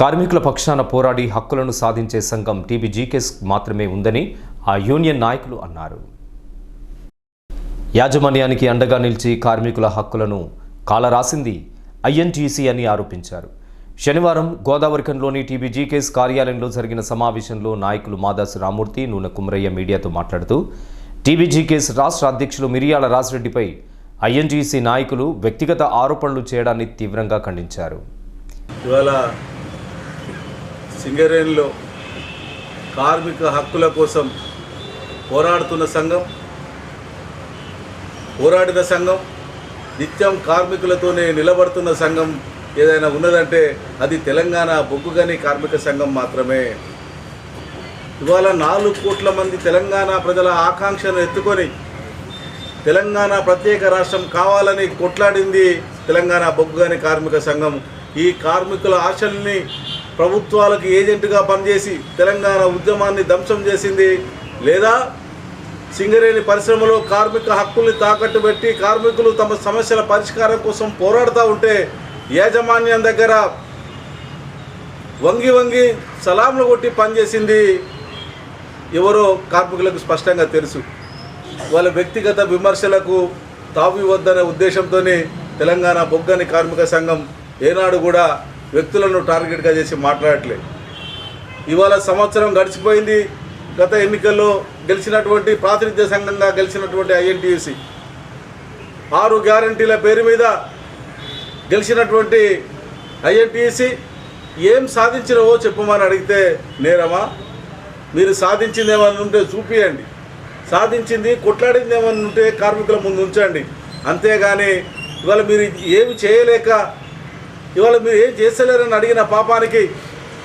కార్మికుల పక్షాన పోరాడి హక్కులను సాధించే సంఘం టీబీజీకేస్ మాత్రమే ఉందని ఆ యూనియన్ నాయకులు అన్నారు. యాజమాన్యానికి అండగా నిలిచి కార్మికుల హక్కులను కాలరాసింది ఐఎన్టీసీ అని ఆరోపించారు. శనివారం గోదావరికంలోని టీబీజీకేస్ కార్యాలయంలో జరిగిన సమావేశంలో నాయకులు మాదాసు రామూర్తి నూనె కుమరయ్య మీడియాతో మాట్లాడుతూ టీబీజీకేస్ రాష్ట్ర అధ్యక్షులు మిరియాల రాజిరెడ్డిపై ఐఎన్టీసీ నాయకులు వ్యక్తిగత ఆరోపణలు చేయడాన్ని తీవ్రంగా ఖండించారు. ఇవాళ సింగరేణిలో కార్మిక హక్కుల కోసం పోరాడుతున్న సంఘం పోరాడిన సంఘం నిత్యం కార్మికులతోనే నిలబడుతున్న సంఘం ఏదైనా ఉన్నదంటే అది తెలంగాణ బొగ్గుగని కార్మిక సంఘం మాత్రమే. ఇవాళ నాలుగు కోట్ల మంది తెలంగాణ ప్రజల ఆకాంక్షను ఎత్తుకొని తెలంగాణ ప్రత్యేక రాష్ట్రం కావాలని కొట్లాడింది తెలంగాణ బొగ్గుగని కార్మిక సంఘం. ఈ కార్మికుల ఆశల్ని ప్రభుత్వాలకు ఏజెంటుగా పనిచేసి తెలంగాణ ఉద్యమాన్ని ధ్వంసం చేసింది లేదా? సింగరేణి పరిశ్రమలో కార్మిక హక్కుల్ని తాకట్టు పెట్టి కార్మికులు తమ సమస్యల పరిష్కారం కోసం పోరాడుతూ ఉంటే యాజమాన్యం దగ్గర వంగి వంగి సలాంలు కొట్టి పనిచేసింది ఎవరో కార్మికులకు స్పష్టంగా తెలుసు. వాళ్ళ వ్యక్తిగత విమర్శలకు తావివద్దనే ఉద్దేశంతోనే తెలంగాణ బొగ్గని కార్మిక సంఘం ఏనాడు కూడా వ్యక్తులను టార్గెట్గా చేసి మాట్లాడట్లేదు ఇవాళ సంవత్సరం గడిచిపోయింది. గత ఎన్నికల్లో గెలిచినటువంటి ప్రాతినిధ్య సంఘంగా గెలిచినటువంటి ఐఎన్టీయూసీ. ఆరు గ్యారంటీల పేరు మీద గెలిచినటువంటి ఐఎన్టీయూసీ ఏం సాధించినవో చెప్పమని అడిగితే నేరమా మీరు సాధించింది ఏమన్నా ఉంటే చూపియండి. సాధించింది కొట్లాడింది ఏమన్నా ఉంటే కార్మికుల ముందు ఉంచండి. అంతేగాని ఇవాళ మీరు ఏమి చేయలేక ఇవాళ మీరు ఏం చేస్తలేరని అడిగిన పాపానికి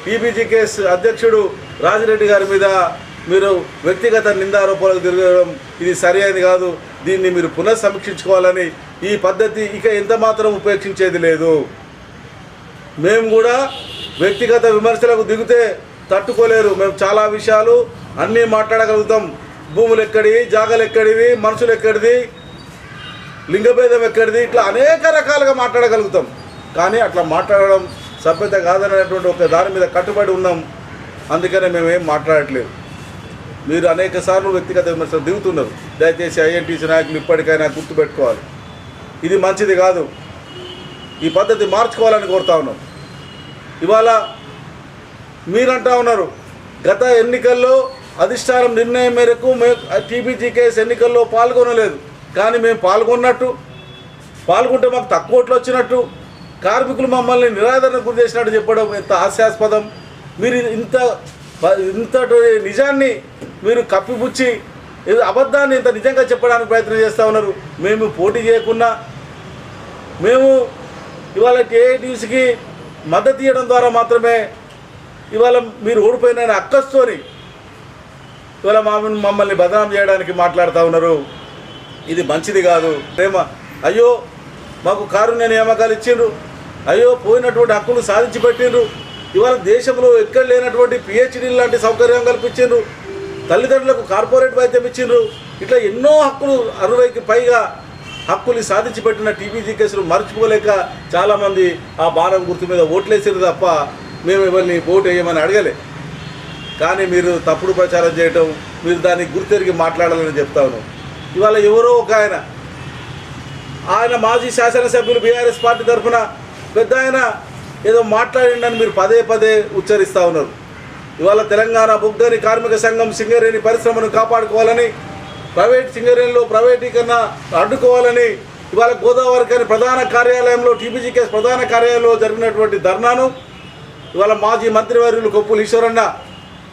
పీపీజీ కేస్ అధ్యక్షుడు రాజిరెడ్డి గారి మీద మీరు వ్యక్తిగత నిందారోపణలకు తిరగడం ఇది సరి కాదు. దీన్ని మీరు పునఃసమీక్షించుకోవాలని ఈ పద్ధతి ఇక ఎంత మాత్రం ఉపేక్షించేది లేదు. మేము కూడా వ్యక్తిగత విమర్శలకు దిగితే తట్టుకోలేరు. మేము చాలా విషయాలు అన్నీ మాట్లాడగలుగుతాం. భూములు ఎక్కడివి జాగలు ఎక్కడివి మనుషులు ఎక్కడిది లింగభేదం ఎక్కడిది ఇట్లా అనేక రకాలుగా మాట్లాడగలుగుతాం. కానీ అట్లా మాట్లాడడం సభ్యత కాదనేటువంటి ఒక దాని మీద కట్టుబడి ఉన్నాం. అందుకనే మేము ఏం మాట్లాడట్లేదు. మీరు అనేక సార్లు వ్యక్తిగత విమర్శలు దిగుతున్నారు. దయచేసి ఐఎన్టీసీ నాయకులు ఇప్పటికైనా గుర్తుపెట్టుకోవాలి. ఇది మంచిది కాదు. ఈ పద్ధతి మార్చుకోవాలని కోరుతా ఉన్నాం. ఇవాళ మీరంటా ఉన్నారు. గత ఎన్నికల్లో అధిష్టానం నిర్ణయం మేరకు మేము టీబీజీకేఎస్ ఎన్నికల్లో పాల్గొనలేదు. కానీ మేము పాల్గొన్నట్టు. పాల్గొంటే మాకు తక్కువ ఓట్లు వచ్చినట్టు. కార్మికులు మమ్మల్ని నిరాదరణ గురి చేసినట్టు చెప్పడం ఎంత హాస్యాస్పదం. మీరు ఇంత ఇంతటి నిజాన్ని మీరు కప్పిపుచ్చి అబద్ధాన్ని ఇంత నిజంగా చెప్పడానికి ప్రయత్నం చేస్తూ ఉన్నారు. మేము పోటీ చేయకుండా మేము ఇవాళ ఏఐటీసీకి మద్దతు ఇవ్వడం ద్వారా మాత్రమే ఇవాళ మీరు ఓడిపోయిన అక్కస్తోని ఇవాళ మామూలు మమ్మల్ని బదనాం చేయడానికి మాట్లాడుతూ ఉన్నారు. ఇది మంచిది కాదు. ప్రేమ. అయ్యో మాకు కారుణ్య నియామకాలు ఇచ్చిండ్రు. అయ్యో పోయినటువంటి హక్కులు సాధించి పెట్టిండ్రు. ఇవాళ దేశంలో ఎక్కడ లేనటువంటి పిహెచ్డీ లాంటి సౌకర్యం కల్పించిండ్రు. తల్లిదండ్రులకు కార్పొరేట్ వైద్యం ఇచ్చిండ్రు. ఇట్లా ఎన్నో హక్కులు అరవైకి పైగా హక్కులు సాధించి పెట్టిన టీబీజీ కేసులు మర్చిపోలేక చాలామంది ఆ భారం గుర్తు మీద ఓట్లేసారు తప్ప మేము ఇవన్నీ ఓటు వేయమని అడగలే. కానీ మీరు తప్పుడు ప్రచారం చేయటం మీరు దాన్ని గుర్తెరిగి మాట్లాడాలని చెప్తాను ఇవాళ ఎవరో ఒక ఆయన ఆయన మాజీ శాసనసభ్యులు బీఆర్ఎస్ పార్టీ తరఫున పెద్ద ఆయన ఏదో మాట్లాడిండని మీరు పదే పదే ఉచ్చరిస్తూ ఉన్నారు. ఇవాళ తెలంగాణ బుగ్గని కార్మిక సంఘం సింగరేణి పరిశ్రమను కాపాడుకోవాలని ప్రైవేట్ సింగరేణిలో ప్రైవేటీకరణ అడ్డుకోవాలని ఇవాళ గోదావరి కానీ ప్రధాన కార్యాలయంలో టీపీజీకేఎస్ ప్రధాన కార్యాలయంలో జరిగినటువంటి ధర్నాను ఇవాళ మాజీ మంత్రివర్యులు కొప్పులు ఈశ్వరన్న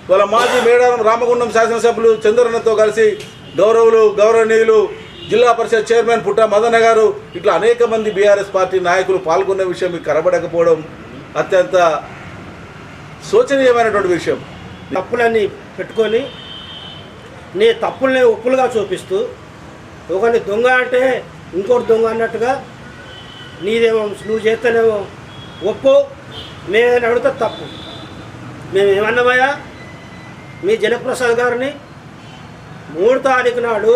ఇవాళ మాజీ మేడారం రామగుండం శాసనసభ్యులు చంద్రన్నతో కలిసి గౌరవులు గౌరవనీయులు జిల్లా పరిషత్ చైర్మన్ పుట్ట మదన గారు ఇట్లా అనేక మంది బీఆర్ఎస్ పార్టీ నాయకులు పాల్గొన్న విషయం మీకు కనబడకపోవడం అత్యంత శోచనీయమైనటువంటి విషయం. తప్పులన్నీ పెట్టుకొని నీ తప్పుల్ని ఒప్పులుగా చూపిస్తూ ఒకరిని దొంగ అంటే ఇంకోటి దొంగ అన్నట్టుగా నీదేమో నువ్వు చేస్తేనేమో ఒప్పు మేమేమైనా అడిగితే తప్పు. మేము ఏమన్నామయ్యా మీ జనప్రసాద్ గారిని మూడు తారీఖు నాడు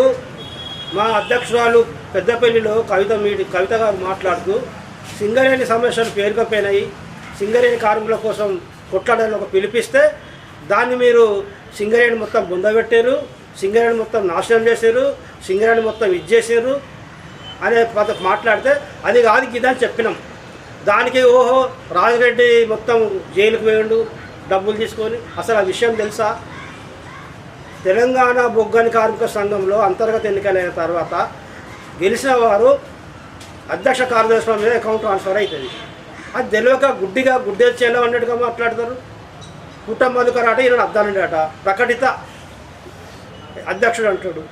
మా అధ్యక్షురాలు పెద్దపల్లిలో కవిత మీడి కవిత గారు మాట్లాడుతూ సింగరేణి సమస్యలు పేరుకపోయినాయి. సింగరేణి కార్మికుల కోసం కొట్లాడాలని ఒక పిలిపిస్తే దాన్ని మీరు సింగరేణి మొత్తం బుందబెట్టారు సింగరేణి మొత్తం నాశనం చేశారు సింగరేణి మొత్తం ఇచ్చేసారు అనే పద మాట్లాడితే అది కాదు ఇదని చెప్పినాం. దానికి ఓహో రాజిరెడ్డి మొత్తం జైలుకు పోయిండు డబ్బులు తీసుకొని. అసలు ఆ విషయం తెలుసా? తెలంగాణ బొగ్గని కార్మిక సంఘంలో అంతర్గత ఎన్నికలైన తర్వాత గెలిచిన వారు అధ్యక్ష కార్యదర్శుల మీద అకౌంట్ ట్రాన్స్ఫర్ అవుతుంది. అది తెలియక గుడ్డిగా గుడ్డేచేలా అన్నట్టుగా మాట్లాడతారు. కుటుంబ మధుకర్ ఈయన అద్దానండి ప్రకటిత అధ్యక్షుడు అంటాడు.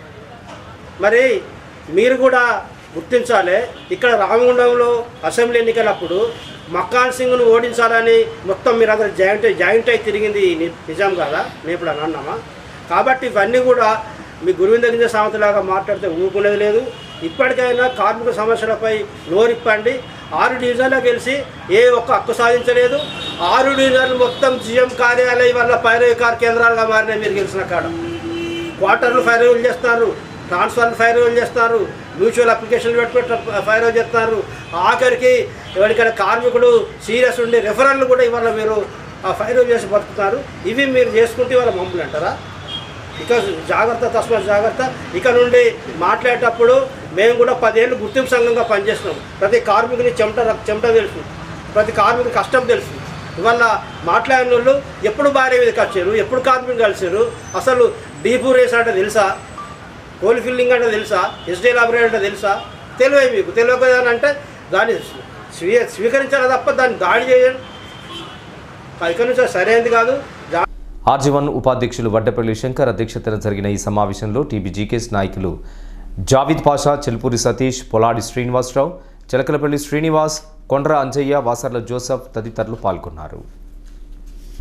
మరి మీరు కూడా గుర్తించాలి ఇక్కడ రామగుండంలో అసెంబ్లీ ఎన్నికలప్పుడు మక్కాన్ సింగ్ను ఓడించాలని మొత్తం మీరు అందరు జాయింట్ జాయింట్ అయి తిరిగింది ని- నిజం కదా నేను ఇప్పుడు అని అన్నామా కాబట్టి ఇవన్నీ కూడా మీ గురువింద గింజ సామెతలాగా మాట్లాడితే ఊరుకునేది లేదు. ఇప్పటికైనా కార్మిక సమస్యలపై లోరిప్పండి ఆరు డివిజన్లో గెలిచి ఏ ఒక్క హక్కు సాధించలేదు. ఆరు డివిజన్లు మొత్తం జీఎం కార్యాలయం వల్ల పైరవికార్ కేంద్రాలుగా మారినాయి మీరు గెలిచిన కాడ. క్వార్టర్లు ఫైర్ చేస్తారు. ట్రాన్స్ఫర్లు ఫైర్ చేస్తారు. మ్యూచువల్ అప్లికేషన్లు పెట్టుకుంటే ఫైర్ చేస్తారు. ఆఖరికి ఎవరికైనా కార్మికుడు సీరియస్ ఉండి రెఫరన్లు కూడా ఇవాళ మీరు ఫైర్ చేసి బతుకుతారు. ఇవి మీరు చేసుకుంటే ఇవాళ మమ్మల్ని అంటారా? ఇక జాగ్రత్త తస్మ జాగ్రత్త. ఇక నుండి మాట్లాడేటప్పుడు మేము కూడా పదేళ్ళు గుర్తింపు సంఘంగా పనిచేస్తున్నాం. ప్రతి కార్మికుని చెమట చెమట తెలుసు. ప్రతి కార్మికుని కష్టం తెలుసు. ఇవాళ మాట్లాడిన వాళ్ళు ఎప్పుడు భార్య మీదకి వచ్చారు? ఎప్పుడు కార్మికులు కలిసారు? అసలు డీపూ రేస్ అంటే తెలుసా? కోల్ ఫిల్లింగ్ అంటే తెలుసా? ఎస్డీ లాబరేట్ అంటే తెలుసా? తెలివే మీకు. తెలియకదని అంటే దాన్ని స్వీ స్వీకరించాలి తప్ప దాన్ని దాడి చేయండి ఇక్కడి నుంచి సరైనది కాదు. ఆర్జీవన్ ఉపాధ్యక్షులు వడ్డపల్లి శంకర్ అధ్యక్షతన జరిగిన ఈ సమావేశంలో టీబీజీకేస్ నాయకులు జావిద్ పాషా చెల్పూరి సతీష్ పొలాడి శ్రీనివాసరావు చిలకలపల్లి శ్రీనివాస్ కొండ్ర అంజయ్య వాసర్ల జోసఫ్ తదితరులు పాల్గొన్నారు.